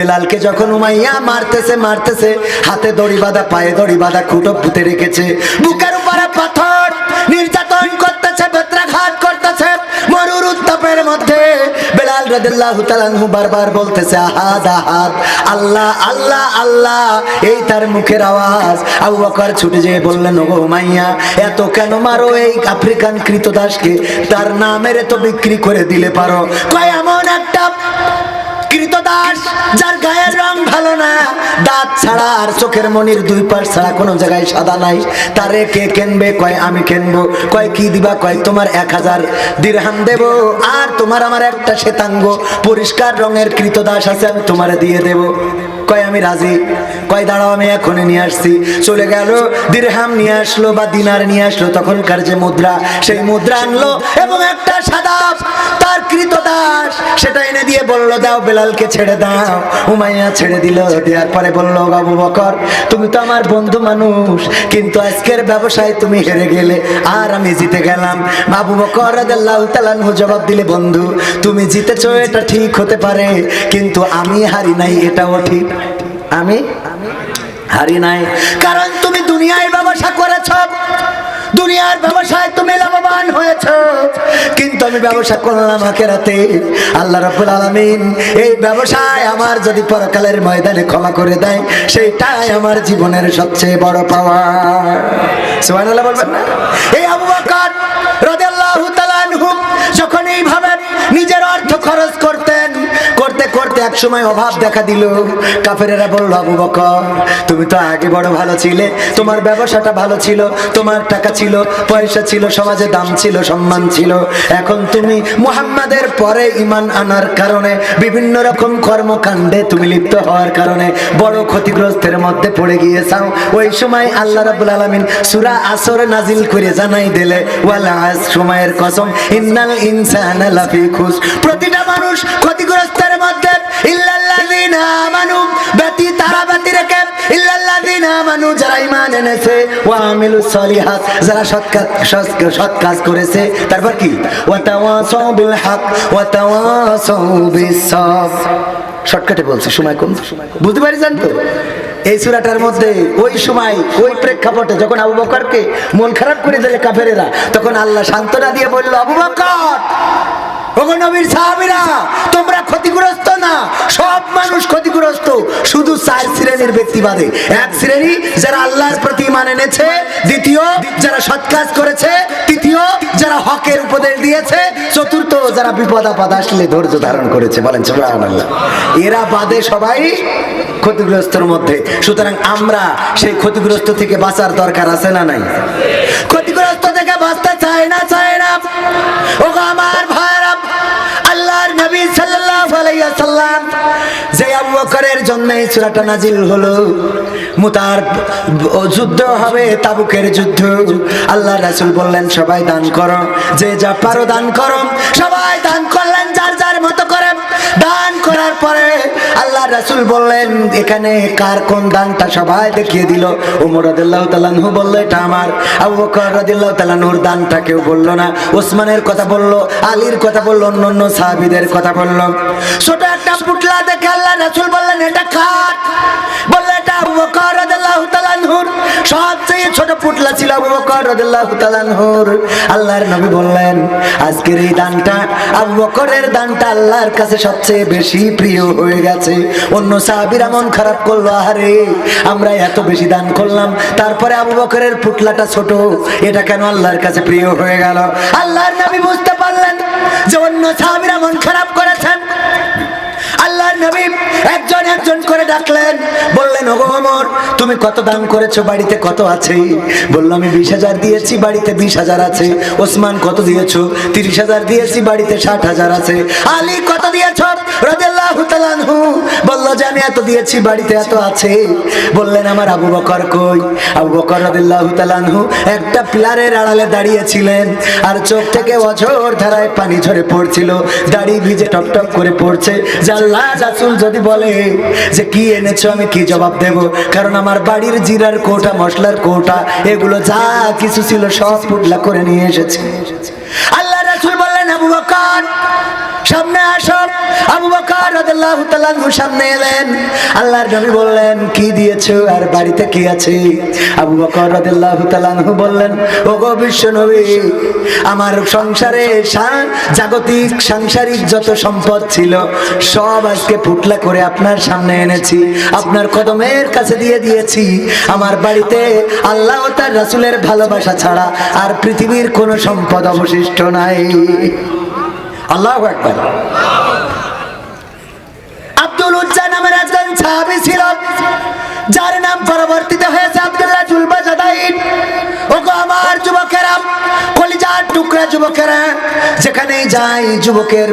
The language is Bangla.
বেলালকে যখন উমাইয়া মারতেছে মারতেছে, হাতে দড়ি বাঁধা, পায়ে দড়ি বাঁধা, খুঁটো পুঁতে রেখেছে। বুকের উপরে পাথর নির্যাতন করতেছে, বেত্রাঘাত করতেছে, মরুর উত্তাপের মধ্যে। বেলাল রাদিয়াল্লাহু তাআলাহু বারবার বলতেছে আহাদ আহাদ আল্লাহ আল্লাহ আল্লাহ। এই তার মুখের আওয়াজ। আবু বকর ছুটে যেয়ে বললেন, ওগো উমাইয়া, এত কেন মারো এই আফ্রিকান কৃতদাসকে তার নামের তো বিক্রি করে দিলে পারো? কয়, এমন একটা কৃতদাস, যার গায়ের রং ভালো না, দাঁত ছাড়া আর চোখের মনির দুই পাশ ছাড়া কোনো জায়গায় সাদা নাই। তারে কে কেনবে, কয় আমি কেনবো, কয় কি দিবা, কয় তোমার এক হাজার দিরহাম দেব। আর তোমার আমার একটা শ্বেতাঙ্গ, পরিষ্কার রঙের কৃতদাস আছে, আমি তোমারে দিয়ে দেব। কয়, আমি রাজি? কয়, দাঁড়াও, আমি এখনই নিয়ে আসছি। চলে গেল, দিরহাম নিয়ে আসলো বা দিনার নিয়ে আসলো, তখনকার যে মুদ্রা, সেই মুদ্রা আনলো এবং একটা সাদা তার কৃতদাস সেটা এনে দিয়ে বলল, দাও বেলালকে ছেড়ে দাও। উমাইয়া ছেড়ে দিল, দেওয়ার পরে বলল বাবু বকর, তুমি তো আমার বন্ধু মানুষ, কিন্তু আজকের ব্যবসায় তুমি হেরে গেলে, আর আমি জিতে গেলাম। বাবু বকর রাদিয়াল্লাহু তাআলা আনহু জবাব দিলে, বন্ধু, তুমি জিতেছো, এটা ঠিক হতে পারে, কিন্তু আমি হারি নাই, এটাও ঠিক। আমি হারি নাই। কারণ তুমি দুনিয়ায় ব্যবসা করেছ। দুনিয়ার ব্যবসায় তুমি লাভবান হয়েছ। কিন্তু আমি ব্যবসা করলাম আখেরাতে। আল্লাহ রাব্বুল আলামিন এই ব্যবসায় আমার যদি পরকালের ময়দানে ক্ষমা করে দেয়, সেইটাই আমার জীবনের সবচেয়ে বড় পাওয়া সুবহানাল্লাহ বলবেন না? এই আবু বকর রাদিয়াল্লাহু তাআলা আনহু যখন এইভাবে নিজের অর্থ খরচ করতেন করতে করতে এক সময় অভাব দেখা দিল। কাফেরেরা বলল, আবু বকর, তুমি তো আগে বড় ভালো ছিলে। তোমার ব্যবসাটা ভালো ছিল, তোমার টাকা ছিল, পয়সা ছিল, সমাজে দাম ছিল, সম্মান ছিল। এখন তুমি মুহাম্মাদের পরে ইমান আনার কারণে, বিভিন্ন রকম কর্মকাণ্ডে তুমি লিপ্ত হওয়ার কারণে বড় ক্ষতিগ্রস্তের মধ্যে পড়ে গিয়েছাও। ওই সময় আল্লাহ রাব্বুল আলামিন সূরা আসর নাজিল করে জানাই দিলে সময়ের কসম, ইন্নাল ইনসানা প্রতিটা মানুষ ক্ষতিগ্রস্তের মধ্যে তারপর কি? শর্টকাটে বলছি, সময় কম। বুঝতে পারিছেন তো? এই সূরাটার মধ্যে ওই সময়, ওই প্রেক্ষাপটে যখন আবু বকরকে মন খারাপ করে দিলে কাফেরেরা, তখন আল্লাহ সান্ত্বনা দিয়ে বলল, আবু বকর ওগো সাহাবীরা, তোমরা ক্ষতিগ্রস্ত না। সব মানুষ ক্ষতিগ্রস্ত। শুধু চার শ্রেণির ব্যক্তি বাদে। এক শ্রেণি যারা আল্লাহর প্রতি এনেছে, দ্বিতীয় যারা সৎ কাজ করেছে, তৃতীয় যারা হকের উপদেশ দিয়েছে, চতুর্থ যারা বিপদ আপদ আসলে ধৈর্য ধারণ করেছে। বলেন এরা বাদে সবাই ক্ষতিগ্রস্তর মধ্যে। সুতরাং আমরা সেই ক্ষতিগ্রস্ত থেকে বাঁচার দরকার আছে না নাই? ক্ষতিগ্রস্ত থেকে বাঁচতে চায় না চায় না। ও আমার ভাইরা নবী সাল্লাল্লাহু আলাইহি সাল্লাম যে আবু বকরের জন্য এই সূরাটা নাজিল হলো। মুতার যুদ্ধ হবে তাবুকের যুদ্ধ। আল্লাহ রাসূল বললেন, সবাই দান করো। যে যা পারো দান করো। সবাই দান করলেন, যার যার মতো করে দান করার পরে আল্লাহ রাসূল বললেন, এখানে কার কোন দানটা সবাই দেখিয়ে দিল। ওমর রাদিয়াল্লাহু তাআলা আনহু বলল, এটা আমার। আবু বকর রাদিয়াল্লাহু তাআলা নূর দানটা কেউ বলল না। ওসমানের কথা বলল, আলীর কথা বলল, অন্যান্য সাহাবীদের কথা বলল। ছোট একটা পুটলা দেখে আল্লাহ রাসূল বললেন, এটা সবচেয়ে ছোট ছিল আল্লাহর নবী বললেন, আজকের এই দানটা দানটা আল্লাহর কাছে সবচেয়ে বেশি প্রিয় হয়ে গেছে। অন্য খারাপ করল আরে আমরা এত বেশি দান করলাম। তারপরে আবু বকরের পুটলাটা ছোট, এটা কেন আল্লাহর কাছে প্রিয় হয়ে গেল? আল্লাহর নবী বুঝতে পারলেন যে অন্য সাহাবীরা মন খারাপ করেছেন। আল্লাহর নবী একজন একজন করে ডাকলেন, বললেন, ওগো ওমর তুমি কত দান করেছ? বাড়িতে কত আছে? বলল, আমি বিশ হাজার দিয়েছি, বাড়িতে বিশ হাজার আছে। ওসমান, কত দিয়েছ? তিরিশ হাজার দিয়েছি, বাড়িতে ষাট হাজার আছে। আলী, কত দিয়েছ? আবু কই? আবু একটা পিলারের আড়ালে দাঁড়িয়েছিলেন আর চোখ থেকে অঝোর ধারায় পানি ঝরে পড়ছিল। দাড়ি ভিজে টপ টপ করে পড়ছে। যদি বলে যে, কি এনেছো, আমি কি জবাব দেব? কারণ আমার বাড়ির জিরার কোটা, মশলার কোটা, এগুলো যা কিছু ছিল সব পুটলা করে নিয়ে এসেছে। আল্লাহ রাসূল বললেন, আবু বকর সামনে আসো। আবু বকর রাদিয়াল্লাহু তাআলা সামনে এলেন। আল্লাহর নবী বললেন, কি দিয়েছ? আর বাড়িতে কি আছে? আবু বকর রাদিয়াল্লাহু তাআলা বললেন, ওগো বিশ্ব নবী, আমার সংসারে জাগতিক, সাংসারিক যত সম্পদ ছিল, সব আজকে ফুটলা করে আপনার সামনে এনেছি। আপনার কদমের কাছে দিয়ে দিয়েছি। আমার বাড়িতে আল্লাহ তার রাসূলের ভালোবাসা ছাড়া আর পৃথিবীর কোনো সম্পদ অবশিষ্ট নাই। আল্লাহু একবার আব্দুল উজ্জা নামের একজন সাহাবি ছিল, যার নাম পরবর্তীতে হয়েছে আব্দুল্লাহ জুলবা জাদাইন ওগো আমার যুবকেরা, কলিজার টুকরা যুবকেরা, যেখানেই যাই যুবকের